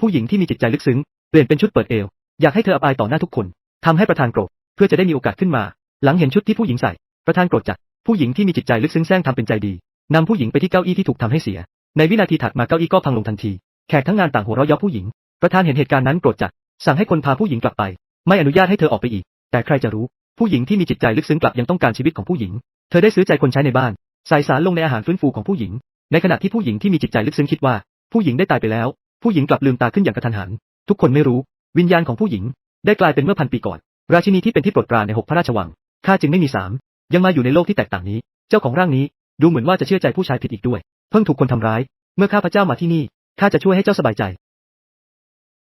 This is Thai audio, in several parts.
ผู้หญิงที่มีจิตใจลึกซึ้ง เปลี่ยนเป็นชุดเปิดเอว อยากให้เธออับอายต่อหน้าทุกคนทำให้ประธานโกรธ เพื่อจะได้มีโอกาสขึ้นมา หลังเห็นชุดที่ผู้หญิงใส่ ประธานโกรธจัด ผู้หญิงที่มีจิตใจลึกซึ้งแซงทำเป็นใจดีนำผู้หญิงไปที่เก้าอี้ที่ถูกทำให้เสีย ในวินาทีถัดมาเก้าอี้ก็พังลงทันที แขกทั้งงานต่างหัวเราะเยาะผู้หญิง ประธานเห็นเหตุการณ์นั้นโกรธจัด สั่งให้คนพาผู้หญิงกลับไป ไม่อนุญาตให้เธอออกไปอีก แต่ใครจะรู้ ผู้หญิงที่มีจิตใจลึกซึ้งกลับยังต้องการชีวิตของผู้หญิง เธอได้ซื้อใจคนใช้ในบ้าน ใส่สารลงในอาหารฟื้นฟูของผู้หญิง ในขณะที่ผู้หญิงที่มีจิตใจลึกซึ้งคิดว่า ผู้หญิงได้ตายไปแล้ว ผู้หญิงกลับลืมตาขึ้นอย่างกระทันหัน ทุกคนไม่รู้ วิญญาณของผู้หญิง ได้กลายเป็นเมื่อพันปีก่อน ราชินีที่เป็นที่โปรดปรานในหกพระราชวังข้าจึงไม่มีสามยังมาอยู่ในโลกที่แตกต่างนี้ เจ้าของร่างนี้ ดูเหมือนว่าจะเชื่อใจผู้ชายผิดอีกด้วย เพิ่งถูกคนทำร้าย เมื่อข้าพเจ้ามาที่นี่ข้าจะช่วยให้เจ้าสบายใจ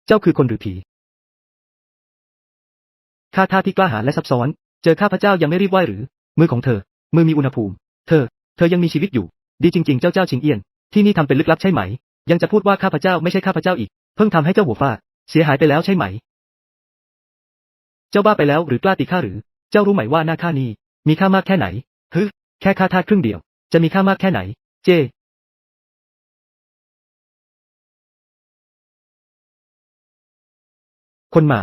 เจ้าคือคนหรือผีข้าท่าที่กล้าหาญและซับซ้อน เจอข้าพเจ้ายังไม่รีบไหวหรือ มือของเธอ มือมีอุณหภูมิ เธอ เธอยังมีชีวิตอยู่ ดีจริง ๆ เจ้าเจ้าชิงเอี้ยน ที่นี่ทำเป็นลึกลับใช่ไหม ยังจะพูดว่าข้าพเจ้าไม่ใช่ข้าพเจ้าอีก เพิ่งทำให้เจ้าหัวฟาดเสียหายไปแล้วใช่ไหม เจ้าบ้าไปแล้วหรือกล้าตีข้าหรือ เจ้ารู้ไหมว่าหน้าข้านี้ มีค่ามากแค่ไหนฮึแค่ค่าทาสครึ่งเดียว จะมีค่ามากแค่ไหน เจคนมา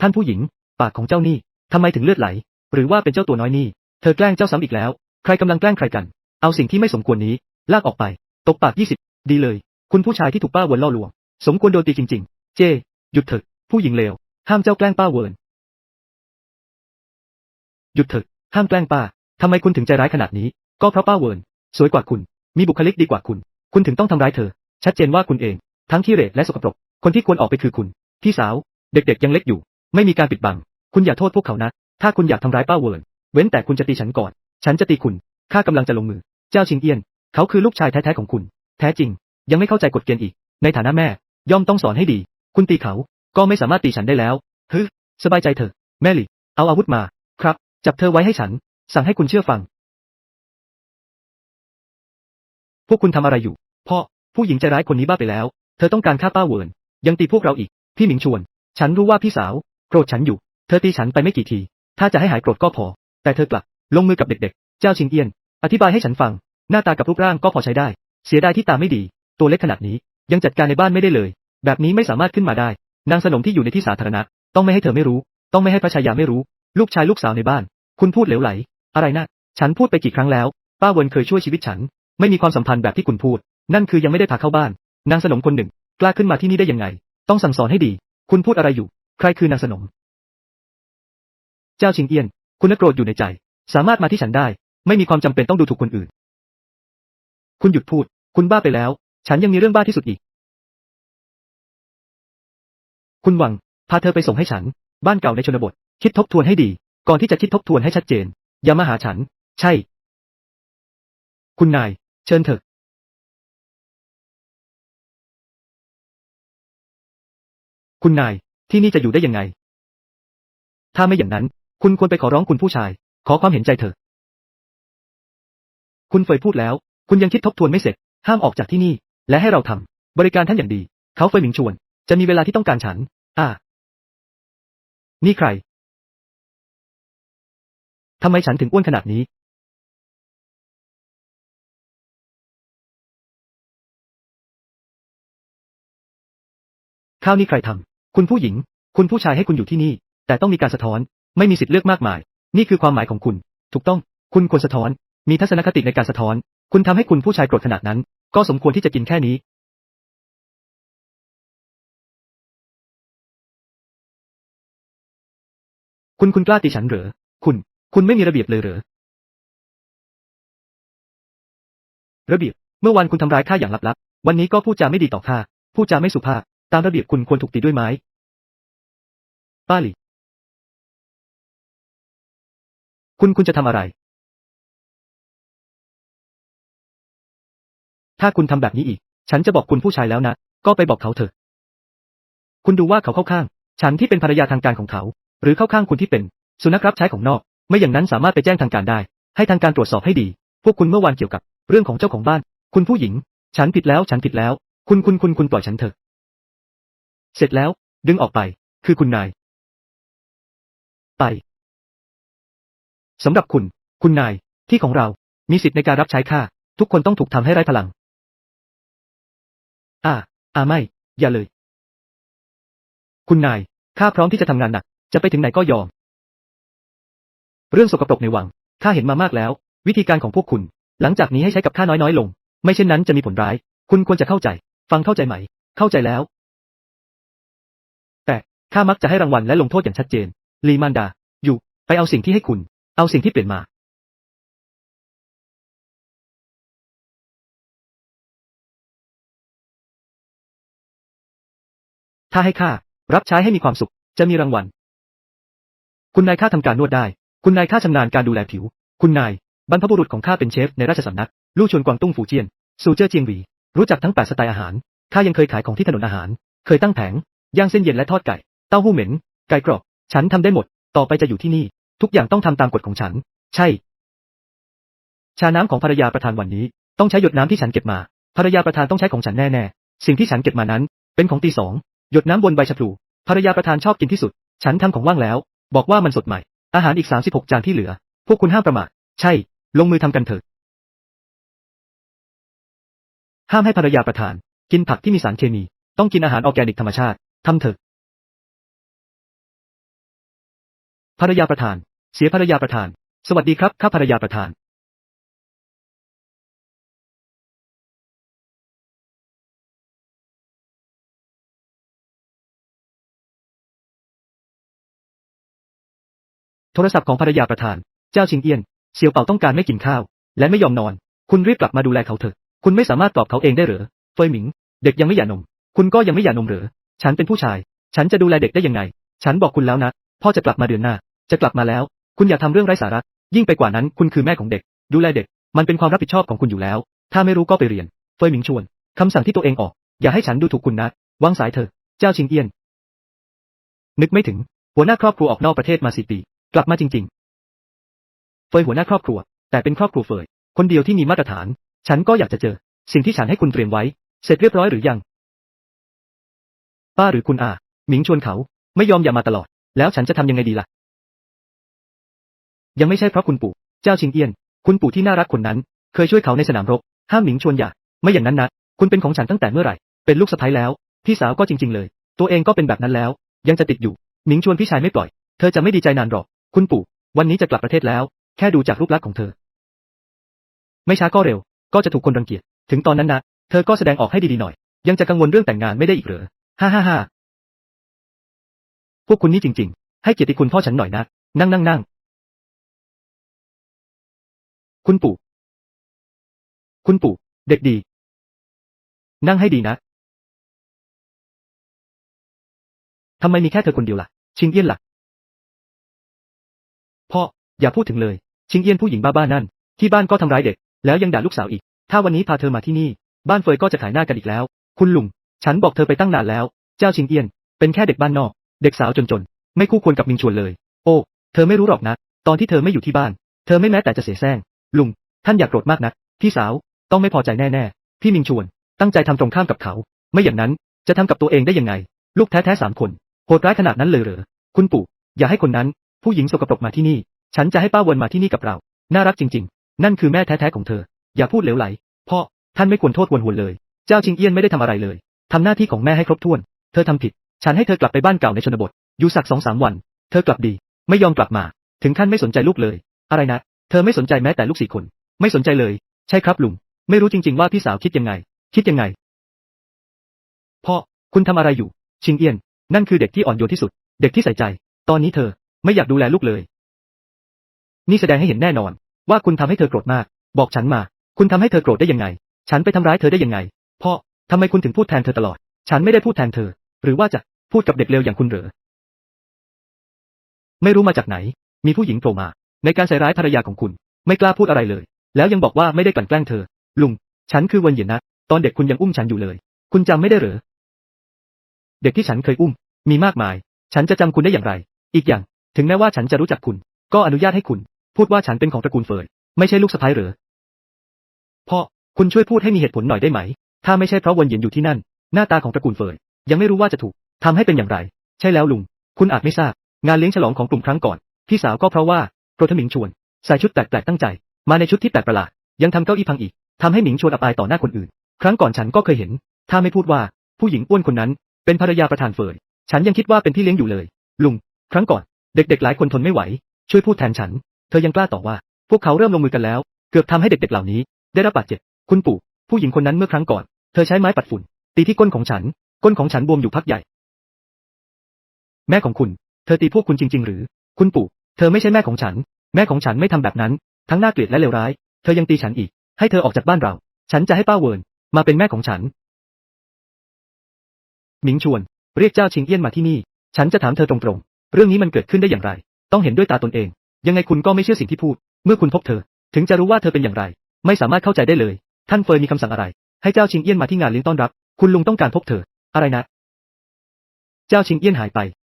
ท่านผู้หญิง ปากของเจ้านี่ทำไมถึงเลือดไหล หรือว่าเป็นเจ้าตัวน้อยนี่ เธอแกล้งเจ้าซ้ำอีกแล้ว ใครกำลังแกล้งใครกัน เอาสิ่งที่ไม่สมควรนี้ ลากออกไป ตบปากยี่สิบดีเลย คุณผู้ชายที่ถูกป้าเวิร์นล่อลวง สมควรโดนตีจริง ๆ เจ หยุดเถอะ ผู้หญิงเลว ห้ามเจ้าแกล้งป้าเวิร์นหยุดเถอะ ห้ามแกล้งป้า ทำไมคุณถึงใจร้ายขนาดนี้ ก็เพราะป้าเวิร์นสวยกว่าคุณ มีบุคลิกดีกว่าคุณ คุณถึงต้องทำร้ายเธอ ชัดเจนว่าคุณเอง ทั้งขี้เร่และสกปรก คนที่ควรออกไปคือคุณ พี่สาว เด็กๆยังเล็กอยู่ ไม่มีการปิดบัง คุณอย่าโทษพวกเขานะ ถ้าคุณอยากทำร้ายป้าเวิร์นเว้นแต่คุณจะตีฉันก่อน ฉันจะตีคุณ ข้ากำลังจะลงมือ เจ้าชิงเอี้ยน เขาคือลูกชายแท้ๆของคุณ แท้จริง ยังไม่เข้าใจกฎเกณฑ์อีก ในฐานะแม่ ย่อมต้องสอนให้ดี คุณตีเขา ก็ไม่สามารถตีฉันได้แล้วฮึสบายใจเถอะ แม่หลี่ เอาอาวุธมา ครับ จับเธอไว้ให้ฉัน สั่งให้คุณเชื่อฟัง พวกคุณทำอะไรอยู่ พ่อ ผู้หญิงใจร้ายคนนี้บ้าไปแล้ว เธอต้องการฆ่าป้าเวิร์น ยังตีพวกเราอีก พี่หมิงชวน ฉันรู้ว่าพี่สาว โกรธฉันอยู่ เธอตีฉันไปไม่กี่ที ถ้าจะให้หายโกรธก็พอ แต่เธอกลับ ลงมือกับเด็กๆ เจ้าชิงเอี้ยน อธิบายให้ฉันฟัง หน้าตากับรูปร่างก็พอใช้ได้ เสียดายที่ตาไม่ดี ตัวเล็กขนาดนี้ ยังจัดการในบ้านไม่ได้เลย แบบนี้ไม่สามารถขึ้นมาได้ นางสนมที่อยู่ในที่สาธารณะ ต้องไม่ให้เธอไม่รู้ ต้องไม่ให้พระชายาไม่รู้ ลูกชายลูกสาวในบ้าน คุณพูดเหลวไหล อะไรนะ ฉันพูดไปกี่ครั้งแล้ว ป้าเวินเคยช่วยชีวิตฉัน ไม่มีความสัมพันธ์แบบที่คุณพูด นั่นคือยังไม่ได้พาเข้าบ้าน นางสนมคนหนึ่ง กล้าขึ้นมาที่นี่ได้ยังไง ต้องสั่งสอนให้ดี คุณพูดอะไรอยู่ ใครคือนางสนม เจ้าชิงเอี้ยน คุณน่ะโกรธอยู่ในใจ สามารถมาที่ฉันได้ ไม่มีความจำเป็นต้องดูถูกคนอื่น คุณหยุดพูด คุณบ้าไปแล้ว ฉันยังมีเรื่องบ้าที่สุดอีก คุณหวัง พาเธอไปส่งให้ฉัน บ้านเก่าในชนบท คิดทบทวนให้ดี ก่อนที่จะคิดทบทวนให้ชัดเจน อย่ามาหาฉัน ใช่ คุณนาย เชิญเถอะคุณนาย ที่นี่จะอยู่ได้ยังไง ถ้าไม่อย่างนั้น คุณควรไปขอร้องคุณผู้ชาย ขอความเห็นใจเถอะ คุณเฟยพูดแล้ว คุณยังคิดทบทวนไม่เสร็จ ห้ามออกจากที่นี่ และให้เราทำบริการท่านอย่างดี เขาเฟยหมิงชวน จะมีเวลาที่ต้องการฉัน อ่า นี่ใคร ทำไมฉันถึงอ้วนขนาดนี้ ข้าวนี่ใครทำ คุณผู้หญิง คุณผู้ชายให้คุณอยู่ที่นี่ แต่ต้องมีการสะท้อน ไม่มีสิทธิ์เลือกมากมาย นี่คือความหมายของคุณ ถูกต้อง คุณควรสะท้อน มีทัศนคติในการสะท้อน คุณทำให้คุณผู้ชายโกรธขนาดนั้น ก็สมควรที่จะกินแค่นี้ คุณคุณกล้าตีฉันเหรอ คุณ คุณไม่มีระเบียบเลยเหรอ ระเบียบ เมื่อวันคุณทำร้ายข้าอย่างลับๆ วันนี้ก็พูดจาไม่ดีต่อข้า พูดจาไม่สุภาพ ตามระเบียบคุณควรถูกตีด้วยไม้ ป้าหลี่คุณคุณจะทำอะไร ถ้าคุณทำแบบนี้อีก ฉันจะบอกคุณผู้ชายแล้วนะ ก็ไปบอกเขาเถอะ คุณดูว่าเขาเข้าข้าง ฉันที่เป็นภรรยาทางการของเขา หรือเข้าข้างคุณที่เป็น สุนัขรับใช้ของนอก ไม่อย่างนั้นสามารถไปแจ้งทางการได้ ให้ทางการตรวจสอบให้ดี พวกคุณเมื่อวานเกี่ยวกับ เรื่องของเจ้าของบ้าน คุณผู้หญิง ฉันผิดแล้ว ฉันผิดแล้ว คุณคุณคุณคุณปล่อยฉันเถอะ เสร็จแล้ว ดึงออกไป คือคุณนาย ไปสำหรับคุณ คุณนาย ที่ของเรา มีสิทธิ์ในการรับใช้ข้า ทุกคนต้องถูกทำให้ไร้พลัง อ่าอ่าไม่ อย่าเลย คุณนาย ข้าพร้อมที่จะทำงานหนัก จะไปถึงไหนก็ยอม เรื่องสกปรกในวัง ข้าเห็นมามากแล้ว วิธีการของพวกคุณ หลังจากนี้ให้ใช้กับข้าน้อยๆ ลง ไม่เช่นนั้นจะมีผลร้าย คุณควรจะเข้าใจ ฟังเข้าใจไหม เข้าใจแล้ว แต่ข้ามักจะให้รางวัลและลงโทษอย่างชัดเจน ลีมานดา อยู่ ไปเอาสิ่งที่ให้คุณ เอาสิ่งที่เปลี่ยนมา ถ้าให้ข้ารับใช้ให้มีความสุข จะมีรางวัล คุณนายข้าทำการนวดได้ คุณนายข้าชำนาญการดูแลผิว คุณนาย บรรพบุรุษของข้าเป็นเชฟในราชสำนัก ลู่ชวนกวางตุ้งฝูเจียนซูเจิ้อเจียงหวี รู้จักทั้งแปดสไตล์อาหาร ข้ายังเคยขายของที่ถนนอาหาร เคยตั้งแผง ย่างเส้นเย็นและทอดไก่ เต้าหู้เหม็น ไก่กรอบ ฉันทำได้หมด ต่อไปจะอยู่ที่นี่ ทุกอย่างต้องทำตามกฎของฉัน ใช่ ชาน้ำของภรรยาประธานวันนี้ ต้องใช้หยดน้ำที่ฉันเก็บมา ภรรยาประธานต้องใช้ของฉันแน่ๆ สิ่งที่ฉันเก็บมานั้น เป็นของตีสอง หยดน้ำบนใบชะพลูภรรยาประธานชอบกินที่สุด ฉันทำของว่างแล้ว บอกว่ามันสดใหม่ อาหารอีก 36 จานที่เหลือ พวกคุณห้ามประมาท ใช่ ลงมือทำกันเถิดห้ามให้ภรรยาประธาน กินผักที่มีสารเคมี ต้องกินอาหารออร์แกนิกธรรมชาติ ทำเถอะ ภรรยาประธาน เสียภรรยาประธาน สวัสดีครับ ข้าภรรยาประธาน โทรศัพท์ของภรรยาประธาน เจ้าชิงเอี้ยน เสี่ยวเป่าต้องการไม่กินข้าว และไม่ยอมนอน คุณรีบกลับมาดูแลเขาเถอะ คุณไม่สามารถปลอบเขาเองได้หรอเฟยหมิง เด็กยังไม่หย่านม คุณก็ยังไม่หย่านมหรอฉันเป็นผู้ชาย ฉันจะดูแลเด็กได้ยังไง ฉันบอกคุณแล้วนะ พ่อจะกลับมาเดือนหน้า จะกลับมาแล้ว คุณอย่าทำเรื่องไร้สาระ ยิ่งไปกว่านั้นคุณคือแม่ของเด็ก ดูแลเด็ก มันเป็นความรับผิดชอบของคุณอยู่แล้ว ถ้าไม่รู้ก็ไปเรียน เฟยหมิงชวนคำสั่งที่ตัวเองออก อย่าให้ฉันดูถูกคุณนะวางสายเถอะ เจ้าชิงเอียน นึกไม่ถึง หัวหน้าครอบครัวออกนอกประเทศมาสี่ปี กลับมาจริง ๆ เฟยหัวหน้าครอบครัว แต่เป็นครอบครัวเฟย คนเดียวที่มีมาตรฐาน ฉันก็อยากจะเจอ สิ่งที่ฉันให้คุณเตรียมไว้ เสร็จเรียบร้อยหรือยัง ป้าหรือคุณอา หมิงชวนเขา ไม่ยอมอย่ามาตลอด แล้วฉันจะทำยังไงดีล่ะ ยังไม่ใช่เพราะคุณปู่ เจ้าชิงเอี้ยน คุณปู่ที่น่ารักคนนั้น เคยช่วยเขาในสนามรบ ห้ามหมิงชวนอย่า ไม่อย่างนั้นนะ คุณเป็นของฉันตั้งแต่เมื่อไหร่ เป็นลูกสะใภ้แล้ว พี่สาวก็จริง ๆ เลย ตัวเองก็เป็นแบบนั้นแล้ว ยังจะติดอยู่ หมิงชวนพี่ชายไม่ปล่อย เธอจะไม่ดีใจนานหรอก คุณปู่ วันนี้จะกลับประเทศแล้ว แค่ดูจากรูปลักษณ์ของเธอ ไม่ช้าก็เร็ว ก็จะถูกคนรังเกียจ ถึงตอนนั้นนะ เธอก็แสดงออกให้ดีๆหน่อย ยังจะกังวลเรื่องแต่งงานไม่ได้อีกเหรอ ฮ่าฮ่าฮ่าพวกคุณนี่จริง ๆ ให้เกียรติคุณพ่อฉันหน่อยนะ นั่งนั่งนั่งคุณปู่ คุณปู่ เด็กดี นั่งให้ดีนะทำไมมีแค่เธอคนเดียวล่ะ ชิงเอี้ยนล่ะ พ่อ อย่าพูดถึงเลย ชิงเอี้ยนผู้หญิงบ้าๆนั่น ที่บ้านก็ทำร้ายเด็ก แล้วยังด่าลูกสาวอีก ถ้าวันนี้พาเธอมาที่นี่ บ้านเฟยก็จะขายหน้ากันอีกแล้ว คุณลุง ฉันบอกเธอไปตั้งนานแล้ว เจ้าชิงเอี้ยน เป็นแค่เด็กบ้านนอก เด็กสาวจนๆ ไม่คู่ควรกับมิงชวนเลย โอ้ เธอไม่รู้หรอกนะ ตอนที่เธอไม่อยู่ที่บ้าน เธอไม่แม้แต่จะเสียแซงลุง ท่านอยากโกรธมากนะพี่สาว ต้องไม่พอใจแน่ๆ พี่มิงชวน ตั้งใจทำตรงข้ามกับเขา ไม่อย่างนั้น จะทำกับตัวเองได้ยังไง ลูกแท้ๆสามคน โหดร้ายขนาดนั้นเลยเหรอ คุณปู่ อย่าให้คนนั้น ผู้หญิงสกปรกมาที่นี่ ฉันจะให้ป้าวนมาที่นี่กับเรา น่ารักจริง ๆ นั่นคือแม่แท้ๆของเธอ อย่าพูดเหลวไหล พ่อ ท่านไม่ควรโทษวนหวนเลย เจ้าชิงเอี้ยนไม่ได้ทำอะไรเลยทำหน้าที่ของแม่ให้ครบถ้วน เธอทำผิด ฉันให้เธอกลับไปบ้านเก่าในชนบท อยู่สักสองสามวัน เธอกลับดี ไม่ยอมกลับมา ถึงขั้นไม่สนใจลูกเลย อะไรนะ เธอไม่สนใจแม้แต่ลูกสี่คน ไม่สนใจเลย ใช่ครับลุง ไม่รู้จริง ๆ ว่าพี่สาวคิดยังไง คิดยังไง พ่อ คุณทำอะไรอยู่ ชิงเอี้ยน นั่นคือเด็กที่อ่อนโยนที่สุด เด็กที่ใส่ใจ ตอนนี้เธอ ไม่อยากดูแลลูกเลย นี่แสดงให้เห็นแน่นอน ว่าคุณทำให้เธอโกรธมาก บอกฉันมา คุณทำให้เธอโกรธได้ยังไง ฉันไปทำร้ายเธอได้ยังไง พ่อทำไมคุณถึงพูดแทนเธอตลอด ฉันไม่ได้พูดแทนเธอ หรือว่าจะพูดกับเด็กเลวอย่างคุณเหรอ ไม่รู้มาจากไหน มีผู้หญิงโผล่มา ในการใส่ร้ายภรรยาของคุณ ไม่กล้าพูดอะไรเลย แล้วยังบอกว่าไม่ได้กลั่นแกล้งเธอ ลุง ฉันคือเวนเหยียนนะตอนเด็กคุณยังอุ้มฉันอยู่เลย คุณจำไม่ได้เหรอ เด็กที่ฉันเคยอุ้ม มีมากมาย ฉันจะจำคุณได้อย่างไร อีกอย่าง ถึงแม้ว่าฉันจะรู้จักคุณ ก็อนุญาตให้คุณ พูดว่าฉันเป็นของตระกูลเฟยไม่ใช่ลูกสะใภ้เหรือพ่อคุณช่วยพูดให้มีเหตุผลหน่อยได้ไหม ถ้าไม่ใช่เพราะวนเหยียนอยู่ที่นั่น หน้าตาของตระกูลเฟยยังไม่รู้ว่าจะถูกทำให้เป็นอย่างไร ใช่แล้วลุง คุณอาจไม่ทราบ งานเลี้ยงฉลองของกลุ่มครั้งก่อน พี่สาวก็เพราะว่าโปรทมิงชวนใส่ชุดแปลกๆตั้งใจ มาในชุดที่แปลกประหลาด ยังทำเก้าอี้พังอีกทำให้หมิงชวนอับอายต่อหน้าคนอื่น ครั้งก่อนฉันก็เคยเห็น ถ้าไม่พูดว่า ผู้หญิงอ้วนคนนั้น เป็นภรรยาประธานเฟยฉันยังคิดว่าเป็นพี่เลี้ยงอยู่เลย ลุง ครั้งก่อน เด็กๆหลายคนทนไม่ไหว ช่วยพูดแทนฉัน ธอยังกล้าต่อว่า พวกเขาเริ่มลงมือกันแล้ว เกือบทำให้เด็กๆเหล่านี้ ได้รับบาดเจ็บ คุณปู่ ผู้หญิงคนนั้นเมื่อครั้งก่อน เธอใช้ไม้ปัดฝุ่น ตีที่ก้นของฉัน ก้นของฉันบวมอยู่พักใหญ่ แม่ของคุณ เธอตีพวกคุณจริง ๆ หรือ คุณปู่ เธอไม่ใช่แม่ของฉัน แม่ของฉันไม่ทำแบบนั้น ทั้งน่าเกลียดและเลวร้าย เธอยังตีฉันอีก ให้เธอออกจากบ้านเรา ฉันจะให้ป้าเวิร์นมาเป็นแม่ของฉัน หมิงชวน เรียกเจ้าชิงเอี้ยนมาที่นี่ ฉันจะถามเธอตรงๆ เรื่องนี้มันเกิดขึ้นได้อย่างไร ต้องเห็นด้วยตาตนเอง ยังไงคุณก็ไม่เชื่อสิ่งที่พูด เมื่อคุณพบเธอ ถึงจะรู้ว่าเธอเป็นอย่างไร ไม่สามารถเข้าใจได้เลย ท่านเฟยมีคำสั่งอะไร ให้เจ้าชิงเอี้ยนมาที่งานเลี้ยงต้อนรับ คุณลุงต้องการพบเธอ อะไรนะ เจ้าชิงเอี้ยนหายไป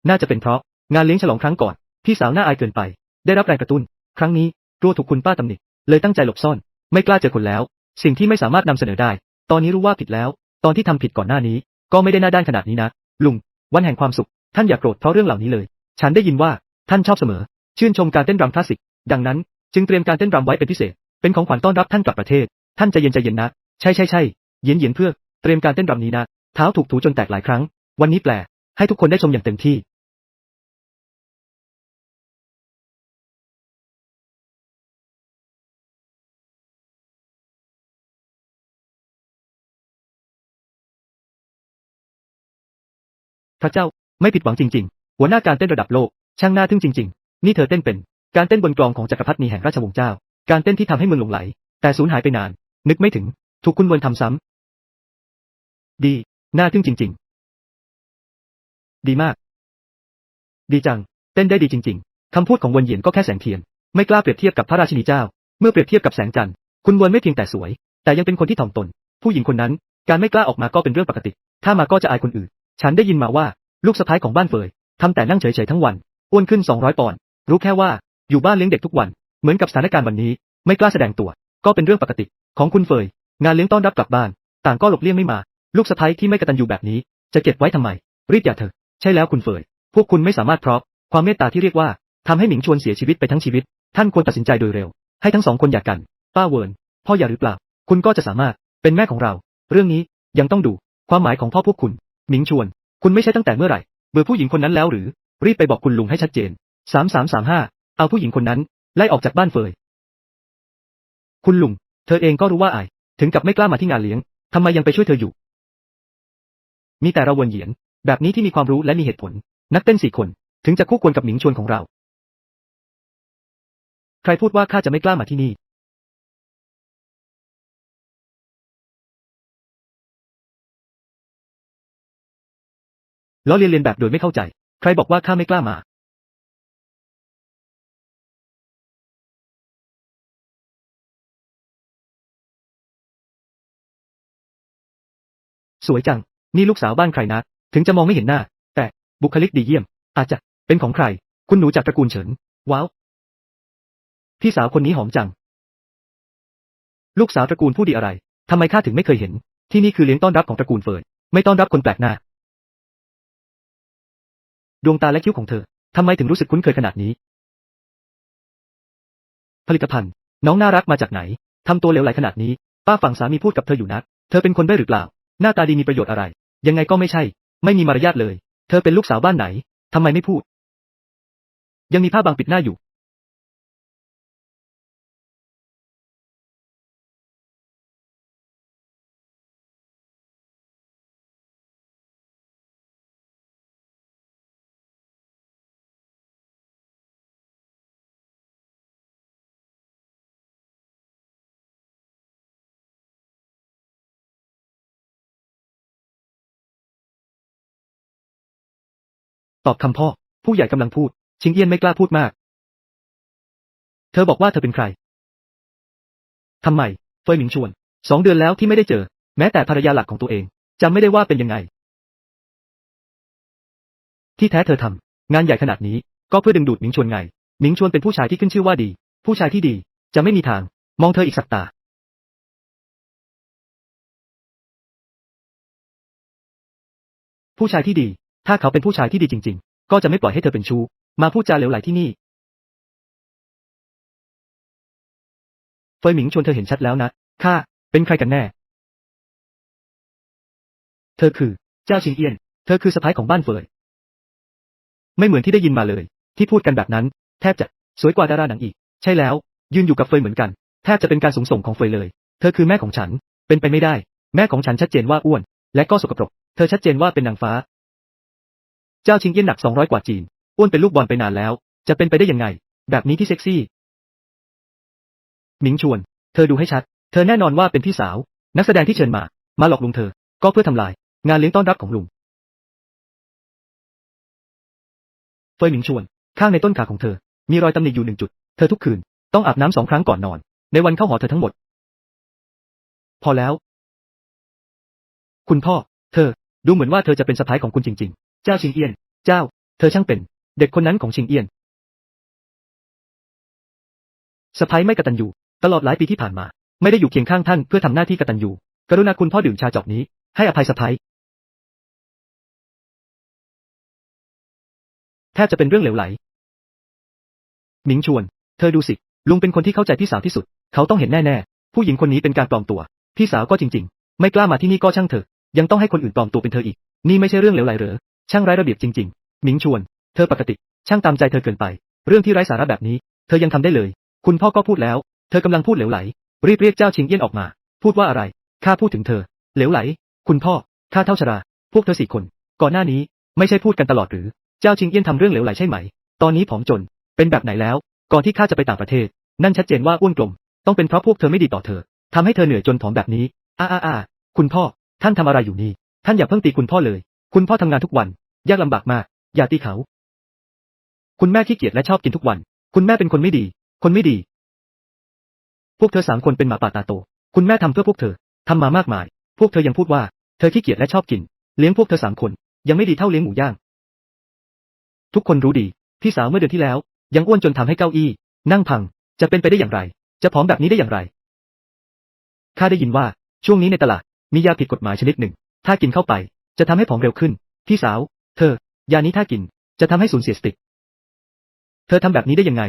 น่าจะเป็นเพราะ งานเลี้ยงฉลองครั้งก่อน พี่สาวหน่าอายเกินไป ได้รับแรงกระตุ้น ครั้งนี้กลัวถูกคุณป้าตำหนิ เลยตั้งใจหลบซ่อน ไม่กล้าเจอคนแล้ว สิ่งที่ไม่สามารถนำเสนอได้ ตอนนี้รู้ว่าผิดแล้ว ตอนที่ทำผิดก่อนหน้านี้ ก็ไม่ได้หน้าด้านขนาดนี้นะ ลุง วันแห่งความสุข ท่านอย่าโกรธเพราะเรื่องเหล่านี้เลย ฉันได้ยินว่า ท่านชอบเสมอ ชื่นชมการเต้นรำคลาสสิก ดังนั้น จึงเตรียมการเต้นรำไว้เป็นพิเศษ เป็นของขวัญต้อนรับท่านกลับประเทศ ท่านใจเย็นใจเย็นนะ ใช่ใช่ใช่เย็นเย็นเพื่อ เตรียมการเต้นรำนี้นะ เท้าถูกถูจนแตกหลายครั้ง วันนี้แปล ให้ทุกคนได้ชมอย่างเต็มที่พระเจ้า ไม่ผิดหวังจริง ๆ หัวหน้าการเต้นระดับโลก ช่างน่าทึ่งจริง ๆ นี่เธอเต้นเป็น การเต้นบนกลองของจักรพรรดินีแห่งราชวงศ์เจ้า การเต้นที่ทำให้เมืองหลงไหล แต่สูญหายไปนาน นึกไม่ถึง ถูกคุณเวินทำซ้ำดี น่าทึ่งจริง ๆ ดีมาก ดีจัง เต้นได้ดีจริง ๆคำพูดของเวินเหยียนก็แค่แสงเทียน ไม่กล้าเปรียบเทียบกับพระราชินีเจ้า เมื่อเปรียบเทียบกับแสงจันทร์ คุณเวินไม่เพียงแต่สวย แต่ยังเป็นคนที่ถ่อมตน ผู้หญิงคนนั้น การไม่กล้าออกมาก็เป็นเรื่องปกติ ถ้ามาก็จะอายคนอื่น ฉันได้ยินมาว่า ลูกสะใภ้ของบ้านเฟยทำแต่นั่งเฉยๆทั้งวัน อ้วนขึ้น 200 ปอนด์ รู้แค่ว่าอยู่บ้านเลี้ยงเด็กทุกวัน เหมือนกับสถานการณ์วันนี้ ไม่กล้าแสดงตัว ก็เป็นเรื่องปกติ ของคุณเฟย งานเลี้ยงต้อนรับกลับบ้าน ต่างก็หลบเลี่ยงไม่มา ลูกสะใภ้ที่ไม่กตัญญูแบบนี้ จะเก็บไว้ทำไม รีบหย่าเถอะ ใช่แล้วคุณเฟย พวกคุณไม่สามารถเพราะความเมตตาที่เรียกว่าทำให้หมิงชวนเสียชีวิตไปทั้งชีวิต ท่านควรตัดสินใจโดยเร็ว ให้ทั้งสองคนหย่ากัน ป้าเวิร์น พ่ออย่าหรือเปล่า คุณก็จะสามารถเป็นแม่ของเรา เรื่องนี้ยังต้องดูความหมายของพ่อพวกคุณ หมิงชวน คุณไม่ใช่ตั้งแต่เมื่อไหร่ เบื่อผู้หญิงคนนั้นแล้วหรือ รีบไปบอกคุณลุงให้ชัดเจน สามสามสามห้าเอาผู้หญิงคนนั้น ไล่ออกจากบ้านเฟย คุณลุง เธอเองก็รู้ว่าอาย ถึงกับไม่กล้ามาที่งานเลี้ยง ทำไมยังไปช่วยเธออยู่ มีแต่เราเวินเหยียน แบบนี้ที่มีความรู้และมีเหตุผล นักเต้นสี่คน ถึงจะคู่ควรกับหมิงชวนของเรา ใครพูดว่าข้าจะไม่กล้ามาที่นี่ ล้อเลียนเลียนแบบโดยไม่เข้าใจ ใครบอกว่าข้าไม่กล้ามา สวยจัง นี่ลูกสาวบ้านใครนะ ถึงจะมองไม่เห็นหน้า แต่บุคลิกดีเยี่ยม อาจจะเป็นของใคร คุณหนูจากตระกูลเฉิน ว้าว พี่สาวคนนี้หอมจัง ลูกสาวตระกูลผู้ดีอะไร ทำไมข้าถึงไม่เคยเห็น ที่นี่คือเลี้ยงต้อนรับของตระกูลเฟิร์นไม่ต้อนรับคนแปลกหน้า ดวงตาและคิ้วของเธอ ทำไมถึงรู้สึกคุ้นเคยขนาดนี้ ผลิตภัณฑ์ น้องน่ารักมาจากไหน ทำตัวเหลวไหลขนาดนี้ ป้าฝั่งสามีพูดกับเธออยู่นะเธอเป็นคนได้หรือเปล่า หน้าตาดีมีประโยชน์อะไร ยังไงก็ไม่ใช่ ไม่มีมารยาทเลย เธอเป็นลูกสาวบ้านไหน ทำไมไม่พูด ยังมีผ้าบางปิดหน้าอยู่ ตอบคำพ่อ ผู้ใหญ่กำลังพูด ชิงเอี้ยนไม่กล้าพูดมาก เธอบอกว่าเธอเป็นใครทำไม เฟยหมิงชวน สองเดือนแล้วที่ไม่ได้เจอ แม้แต่ภรรยาหลักของตัวเองจำไม่ได้ว่าเป็นยังไง ที่แท้เธอทำงานใหญ่ขนาดนี้ ก็เพื่อดึงดูดหมิงชวนไง หมิงชวนเป็นผู้ชายที่ขึ้นชื่อว่าดี ผู้ชายที่ดี จะไม่มีทาง มองเธออีกสักตาผู้ชายที่ดี ถ้าเขาเป็นผู้ชายที่ดีจริง ๆ ก็จะไม่ปล่อยให้เธอเป็นชู้ มาพูดจาเหลวไหลที่นี่ เฟยหมิงชวนเธอเห็นชัดแล้วนะ ข้า เป็นใครกันแน่ เธอคือ เจ้าชิงเอี้ยน เธอคือสะพ้ายของบ้านเฟย ไม่เหมือนที่ได้ยินมาเลย ที่พูดกันแบบนั้น แทบจะสวยกว่าดาราหนังอีก ใช่แล้ว ยืนอยู่กับเฟยเหมือนกัน แทบจะเป็นการสูงส่งของเฟยเลย เธอคือแม่ของฉัน เป็นไปไม่ได้ แม่ของฉันชัดเจนว่าอ้วน และก็สกปรก เธอชัดเจนว่าเป็นนางฟ้า เจ้าชิงเอี้ยนหนัก 200 กว่าจีน อ้วนเป็นลูกบอลไปนานแล้ว จะเป็นไปได้ยังไง แบบนี้ที่เซ็กซี่ หมิงชวน เธอดูให้ชัด เธอแน่นอนว่าเป็นพี่สาว นักแสดงที่เชิญมา มาหลอกลุงเธอ ก็เพื่อทำลาย งานเลี้ยงต้อนรับของลุง เฟยหมิงชวน ข้างในต้นขาของเธอ มีรอยตำหนิอยู่หนึ่งจุด เธอทุกคืน ต้องอาบน้ำสองครั้งก่อนนอน ในวันเข้าหอเธอทั้งหมด พอแล้ว คุณพ่อ เธอ ดูเหมือนว่าเธอจะเป็นสะพ้ายของคุณจริงๆ เจ้าชิงเอี้ยน เจ้า เธอช่างเป็น เด็กคนนั้นของชิงเอี้ยนสะพ้ายไม่กตัญญูตลอดหลายปีที่ผ่านมา ไม่ได้อยู่เคียงข้างท่านเพื่อทำหน้าที่กตัญญูกรุณาคุณพ่อดื่มชาจอกนี้ ให้อภัยสะพ้ายแทบจะเป็นเรื่องเหลวไหลหมิงชวน เธอดูสิ ลุงเป็นคนที่เข้าใจพี่สาวที่สุด เขาต้องเห็นแน่ๆ ผู้หญิงคนนี้เป็นการปลอมตัว พี่สาวก็จริง ๆ ไม่กล้ามาที่นี่ก็ช่างเถอะ ยังต้องให้คนอื่นปลอมตัวเป็นเธออีก นี่ไม่ใช่เรื่องเหลวไหลเหรอ ช่างไร้ระเบียบจริง ๆ หมิงชวน เธอปกติ ช่างตามใจเธอเกินไป เรื่องที่ไร้สาระแบบนี้ เธอยังทำได้เลย คุณพ่อก็พูดแล้ว เธอกำลังพูดเหลวไหล รีบเรียกเจ้าชิงเอี้ยนออกมา พูดว่าอะไร ข้าพูดถึงเธอ เหลวไหล คุณพ่อ ข้าเท่าชรา พวกเธอสี่คน ก่อนหน้านี้ ไม่ใช่พูดกันตลอดหรือ เจ้าชิงเอี้ยนทำเรื่องเหลวไหลใช่ไหม ตอนนี้ผอมจน เป็นแบบไหนแล้ว ก่อนที่ข้าจะไปต่างประเทศ นั่นชัดเจนว่าอ้วนกลม ต้องเป็นเพราะพวกเธอไม่ดีต่อเธอทำให้เธอเหนื่อยจนผอมแบบนี้อ้าอ้าอาคุณพ่อ ท่านทำอะไรอยู่นี่ ท่านอย่าเพิ่งตีคุณพ่อเลย คุณพ่อทำงานทุกวัน ยากลำบากมาก อย่าตีเขา คุณแม่ขี้เกียจและชอบกินทุกวัน คุณแม่เป็นคนไม่ดี คนไม่ดี พวกเธอสามคนเป็นหมาป่าตาโต คุณแม่ทำเพื่อพวกเธอทำมามากมาย พวกเธอยังพูดว่า เธอขี้เกียจและชอบกิน เลี้ยงพวกเธอสามคน ยังไม่ดีเท่าเลี้ยงหมูย่าง ทุกคนรู้ดี พี่สาวเมื่อเดือนที่แล้ว ยังอ้วนจนทำให้เก้าอี้ นั่งพัง จะเป็นไปได้อย่างไร จะผอมแบบนี้ได้อย่างไร ข้าได้ยินว่า ช่วงนี้ในตลาดมียาผิดกฎหมายชนิดหนึ่ง ถ้ากินเข้าไป จะทำให้ผอมเร็วขึ้น พี่สาว เธอ ยานี้ถ้ากิน จะทำให้สูญเสียสติ เธอทำแบบนี้ได้ยังไง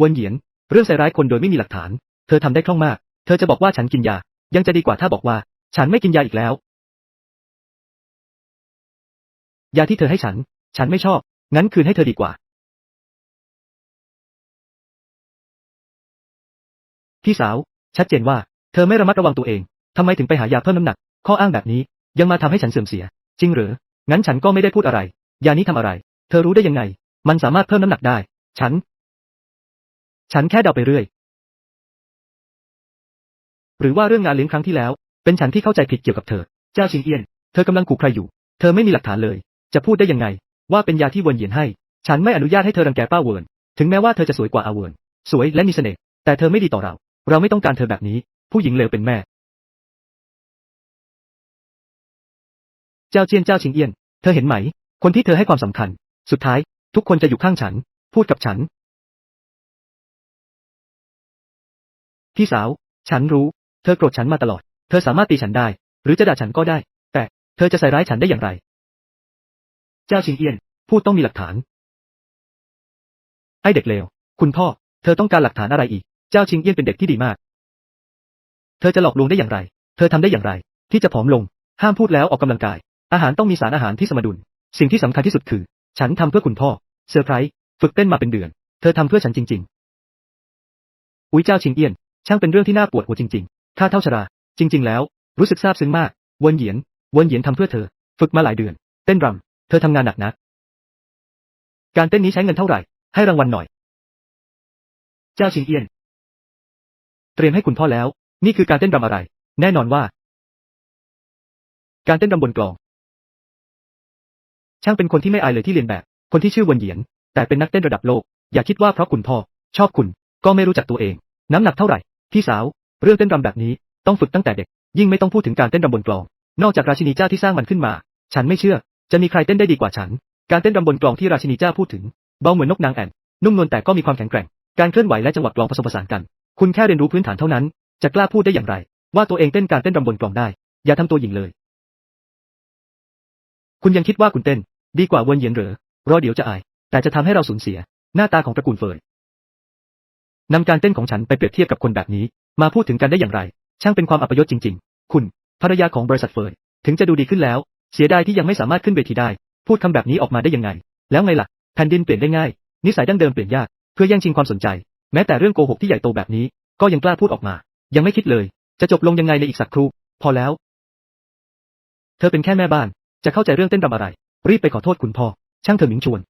วนเหยียน เรื่องใส่ร้ายคนโดยไม่มีหลักฐาน เธอทำได้คล่องมาก เธอจะบอกว่าฉันกินยา ยังจะดีกว่าถ้าบอกว่า ฉันไม่กินยาอีกแล้ว ยาที่เธอให้ฉัน ฉันไม่ชอบ งั้นคืนให้เธอดีกว่า พี่สาว ชัดเจนว่า เธอไม่ระมัดระวังตัวเองทำไมถึงไปหายาเพิ่มน้ำหนัก ข้ออ้างแบบนี้ ยังมาทำให้ฉันเสื่อมเสีย จริงหรือ งั้นฉันก็ไม่ได้พูดอะไร ยานี้ทำอะไร เธอรู้ได้ยังไง มันสามารถเพิ่มน้ำหนักได้ ฉัน ฉันแค่เดาไปเรื่อย หรือว่าเรื่องงานเลี้ยงครั้งที่แล้ว เป็นฉันที่เข้าใจผิดเกี่ยวกับเธอ เจ้าชิงเอี้ยน เธอกำลังขู่ใครอยู่ เธอไม่มีหลักฐานเลย จะพูดได้ยังไง ว่าเป็นยาที่เวินเหยียนให้ ฉันไม่อนุญาตให้เธอรังแกป้าเวินถึงแม้ว่าเธอจะสวยกว่าอาเวินสวยและมีเสน่ห์ แต่เธอไม่ดีต่อเรา เราไม่ต้องการเธอแบบนี้ ผู้หญิงเลวเป็นแม่ เจ้าเจียนเจ้าชิงเอี้ยน เธอเห็นไหม คนที่เธอให้ความสำคัญ สุดท้าย ทุกคนจะอยู่ข้างฉัน พูดกับฉัน พี่สาว ฉันรู้ เธอโกรธฉันมาตลอด เธอสามารถตีฉันได้ หรือจะด่าฉันก็ได้ แต่เธอจะใส่ร้ายฉันได้อย่างไร เจ้าชิงเอี้ยน พูดต้องมีหลักฐาน ไอเด็กเลว คุณพ่อ เธอต้องการหลักฐานอะไรอีก เจ้าชิงเอี้ยนเป็นเด็กที่ดีมาก เธอจะหลอกลวงได้อย่างไร เธอทำได้อย่างไร ที่จะผอมลง ห้ามพูดแล้วออกกำลังกาย อาหารต้องมีสารอาหารที่สมดุล สิ่งที่สำคัญที่สุดคือ ฉันทำเพื่อคุณพ่อ เซอร์ไพรส์ ฝึกเต้นมาเป็นเดือน เธอทำเพื่อฉันจริง ๆ อุ้ยเจ้าชิงเอี้ยน ช่างเป็นเรื่องที่น่าปวดหัวจริง ๆ ข้าเท่าชรา จริง ๆ แล้ว รู้สึกซาบซึ้งมากเวินเหยียนเวินเหยียนทำเพื่อเธอ ฝึกมาหลายเดือน เต้นรำเธอทำงานหนักนะ การเต้นนี้ใช้เงินเท่าไหร่ ให้รางวัลหน่อย เจ้าชิงเอี้ยน เตรียมให้คุณพ่อแล้ว นี่คือการเต้นรำอะไร แน่นอนว่า การเต้นรำบนกลอง ช่างเป็นคนที่ไม่อายเลยที่เรียนแบบ คนที่ชื่อวนเหยียน แต่เป็นนักเต้นระดับโลก อย่าคิดว่าเพราะคุณพ่อ ชอบคุณ ก็ไม่รู้จักตัวเอง น้ำหนักเท่าไหร่ พี่สาว เรื่องเต้นรำแบบนี้ ต้องฝึกตั้งแต่เด็ก ยิ่งไม่ต้องพูดถึงการเต้นรำบนกลอง นอกจากราชินีเจ้าที่สร้างมันขึ้นมา ฉันไม่เชื่อ จะมีใครเต้นได้ดีกว่าฉัน การเต้นรำบนกลองที่ราชินีเจ้าพูดถึง เบาเหมือนนกนางแอ่น นุ่มนวลแต่ก็มีความแข็งแกร่ง การเคลื่อนไหวและจังหวะกลองผสมผสานกัน คุณแค่เรียนรู้พื้นฐานเท่านั้น จะกล้าพูดได้อย่างไร ว่าตัวเองเต้นการเต้นรำบนกลองได้ อย่าทำตัวหญิงเลย คุณยังคิดว่าคุณเต้น ดีกว่าวนเหยียนเหรอรอเดี๋ยวจะอาย แต่จะทำให้เราสูญเสีย หน้าตาของตระกูลเฟยนำการเต้นของฉันไปเปรียบเทียบกับคนแบบนี้ มาพูดถึงกันได้อย่างไร ช่างเป็นความอัปยศจริง ๆ คุณ ภรรยาของบริษัทเฟยถึงจะดูดีขึ้นแล้ว เสียดายที่ยังไม่สามารถขึ้นเวทีได้ พูดคำแบบนี้ออกมาได้ยังไง แล้วไงล่ะแผ่นดินเปลี่ยนได้ง่าย นิสัยดั้งเดิมเปลี่ยนยาก เพื่อแย่งชิงความสนใจ แม้แต่เรื่องโกหกที่ใหญ่โตแบบนี้ ก็ยังกล้าพูดออกมา ยังไม่คิดเลย จะจบลงยังไงในอีกสักครู่ พอแล้ว เธอเป็นแค่แม่บ้าน จะเข้าใจเรื่องเต้นรำอะไร รีบไปขอโทษคุณพ่อ ช่างเธอหมิงชวน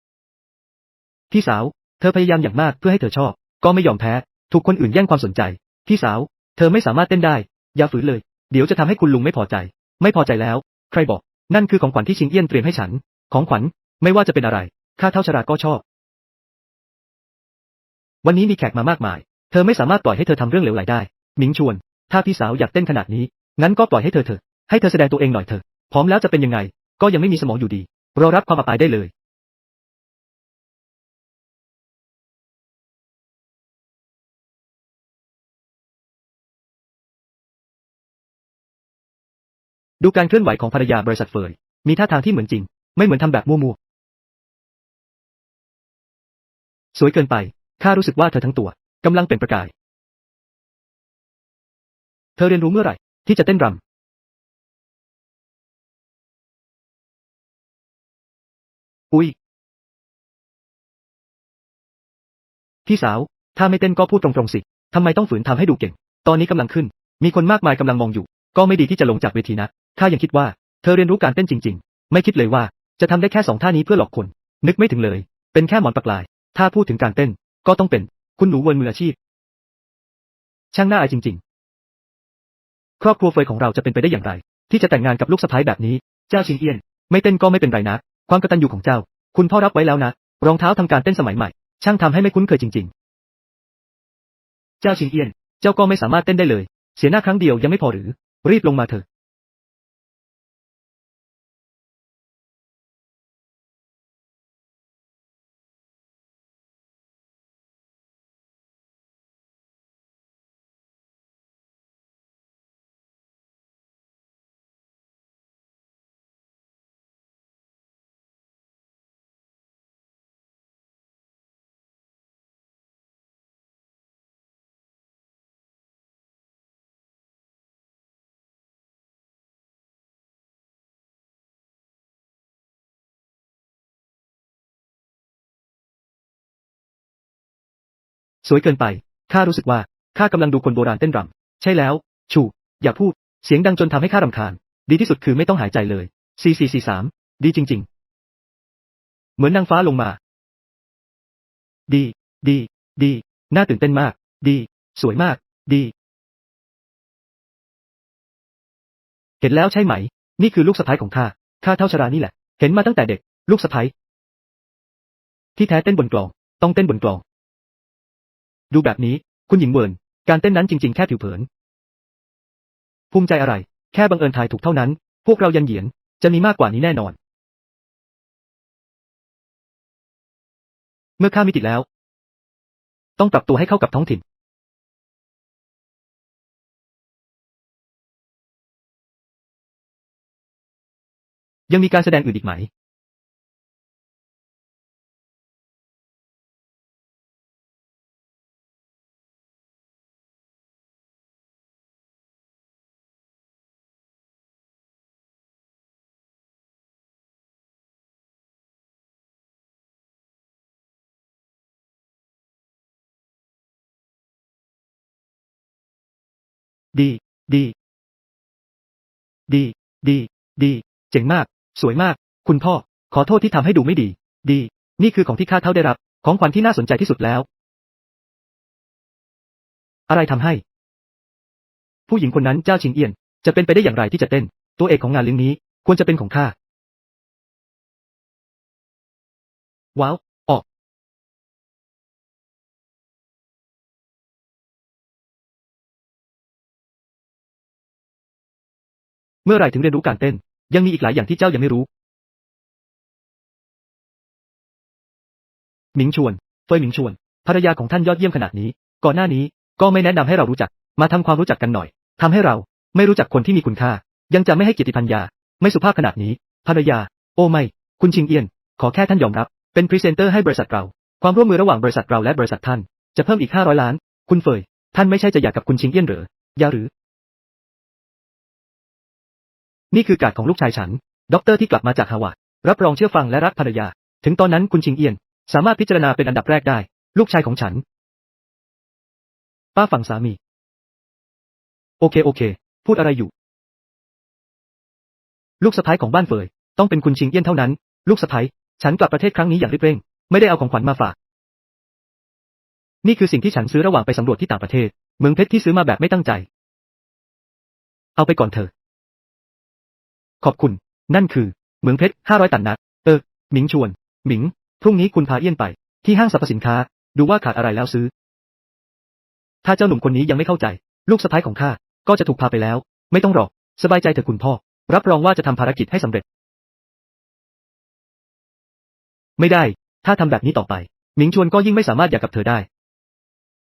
พี่สาว เธอพยายามอย่างมากเพื่อให้เธอชอบ ก็ไม่ยอมแพ้ ถูกคนอื่นแย่งความสนใจ พี่สาว เธอไม่สามารถเต้นได้ อย่าฝืนเลย เดี๋ยวจะทำให้คุณลุงไม่พอใจ ไม่พอใจแล้ว ใครบอก นั่นคือของขวัญที่ชิงเอี้ยนเตรียมให้ฉัน ของขวัญ ไม่ว่าจะเป็นอะไร ข้าเท่าชราก็ชอบ วันนี้มีแขกมามากมาย เธอไม่สามารถปล่อยให้เธอทำเรื่องเหลวไหลได้ หมิงชวน ถ้าพี่สาวอยากเต้นขนาดนี้ งั้นก็ปล่อยให้เธอเถอะ ให้เธอแสดงตัวเองหน่อยเถอะ พร้อมแล้วจะเป็นยังไง ก็ยังไม่มีสมองอยู่ดี รอรับความอับอายได้เลย ดูการเคลื่อนไหวของภรรยาบริษัทเฟยมีท่าทางที่เหมือนจริง ไม่เหมือนทำแบบมั่วๆ สวยเกินไป ข้ารู้สึกว่าเธอทั้งตัวกำลังเป็นประกาย เธอเรียนรู้เมื่อไหร่ ที่จะเต้นรำ อุ๊ยพี่สาว ถ้าไม่เต้นก็พูดตรงๆสิ ทำไมต้องฝืนทำให้ดูเก่ง ตอนนี้กำลังขึ้น มีคนมากมายกำลังมองอยู่ ก็ไม่ดีที่จะลงจากเวทีนะ ข้ายังคิดว่า เธอเรียนรู้การเต้นจริง ๆ ไม่คิดเลยว่า จะทำได้แค่สองท่านี้เพื่อหลอกคน นึกไม่ถึงเลย เป็นแค่หมอนปลากลาย ถ้าพูดถึงการเต้น ก็ต้องเป็น คุณหนูเวิร์นมืออาชีพ ช่างน่าอายจริง ๆ ครอบครัวเฟยของเราจะเป็นไปได้อย่างไร ที่จะแต่งงานกับลูกสะใภ้แบบนี้ เจ้าชิงเอี้ยน ไม่เต้นก็ไม่เป็นไรนะ ความกตัญญูของเจ้า คุณพ่อรับไว้แล้วนะ รองเท้าทำการเต้นสมัยใหม่ ช่างทำให้ไม่คุ้นเคยจริง ๆ เจ้าชิงเอี้ยน เจ้าก็ไม่สามารถเต้นได้เลย เสียหน้าครั้งเดียวยังไม่พอหรือ รีบลงมาเถอะ สวยเกินไป ข้ารู้สึกว่า ข้ากำลังดูคนโบราณเต้นรำ ใช่แล้ว ชู อย่าพูด เสียงดังจนทำให้ข้ารำคาญ ดีที่สุดคือไม่ต้องหายใจเลยสี่สี่สี่สามดีจริง ๆ เหมือนนางฟ้าลงมา ดี ดี ดี น่าตื่นเต้นมาก ดี สวยมาก ดี เห็นแล้วใช่ไหม นี่คือลูกสะใภ้ของข้า ข้าเท่าชรานี่แหละ เห็นมาตั้งแต่เด็ก ลูกสะใภ้ที่แท้เต้นบนกลอง ต้องเต้นบนกลอง ดูแบบนี้ คุณหญิงเวิร์นการเต้นนั้นจริง ๆ แค่ผิวเผิน ภูมิใจอะไร แค่บังเอิญทายถูกเท่านั้น พวกเรายันเหยียน จะมีมากกว่านี้แน่นอน เมื่อข้ามีติดแล้ว ต้องปรับตัวให้เข้ากับท้องถิ่น ยังมีการแสดงอื่นอีกไหม ดีดีดีดีดีเจ๋งมาก สวยมาก คุณพ่อ ขอโทษที่ทำให้ดูไม่ดี ดี นี่คือของที่ข้าเท่าได้รับ ของขวัญที่น่าสนใจที่สุดแล้ว อะไรทำให้ ผู้หญิงคนนั้นเจ้าชิงเอียน จะเป็นไปได้อย่างไรที่จะเต้น ตัวเอกของงานเลี้ยงนี้ ควรจะเป็นของข้า ว้าว เมื่อไรถึงเรียนรู้การเต้น ยังมีอีกหลายอย่างที่เจ้ายังไม่รู้ หมิงชวน เฟยหมิงชวน ภรรยาของท่านยอดเยี่ยมขนาดนี้ ก่อนหน้านี้ก็ไม่แนะนำให้เรารู้จัก มาทำความรู้จักกันหน่อยทำให้เราไม่รู้จักคนที่มีคุณค่า ยังจะไม่ให้เกียรติพันยา ไม่สุภาพขนาดนี้ ภรรยา โอ้ไม่ คุณชิงเอียน ขอแค่ท่านยอมรับ เป็นพรีเซนเตอร์ให้บริษัทเรา ความร่วมมือระหว่างบริษัทเราและบริษัทท่าน จะเพิ่มอีก500ล้าน คุณเฟย ท่านไม่ใช่จะอยากกับคุณชิงเอี้ยนหรออย่าหรือ นี่คือการดของลูกชายฉัน ด็อกเตอร์ที่กลับมาจากฮาวาดรับรองเชื่อฟังและรักภรรยา ถึงตอนนั้นคุณชิงเอียน สามารถพิจารณาเป็นอันดับแรกได้ ลูกชายของฉัน ป้าฝั่งสามี โอเคโอเค พูดอะไรอยู่ ลูกสะใภ้ของบ้านเฟย ต้องเป็นคุณชิงเอี้ยนเท่านั้น ลูกสะใภ้ฉันกลับประเทศครั้งนี้อย่างรีบเร่ง ไม่ได้เอาของขวัญมาฝาก นี่คือสิ่งที่ฉันซื้อระหว่างไปสำรวจที่ต่างประเทศ เมืองเพชรที่ซื้อมาแบบไม่ตั้งใจ เอาไปก่อนเถอะ ขอบคุณ นั่นคือ เหมืองเพชรห้าร้อยตันนะเออ หมิงชวน หมิง พรุ่งนี้คุณพาเอี้ยนไป ที่ห้างสรรพสินค้า ดูว่าขาดอะไรแล้วซื้อ ถ้าเจ้าหนุ่มคนนี้ยังไม่เข้าใจ ลูกสะใภ้ของข้า ก็จะถูกพาไปแล้ว ไม่ต้องรอ สบายใจเถอะคุณพ่อ รับรองว่าจะทำภารกิจให้สำเร็จ ไม่ได้ ถ้าทำแบบนี้ต่อไป หมิงชวนก็ยิ่งไม่สามารถอยากกับเธอได้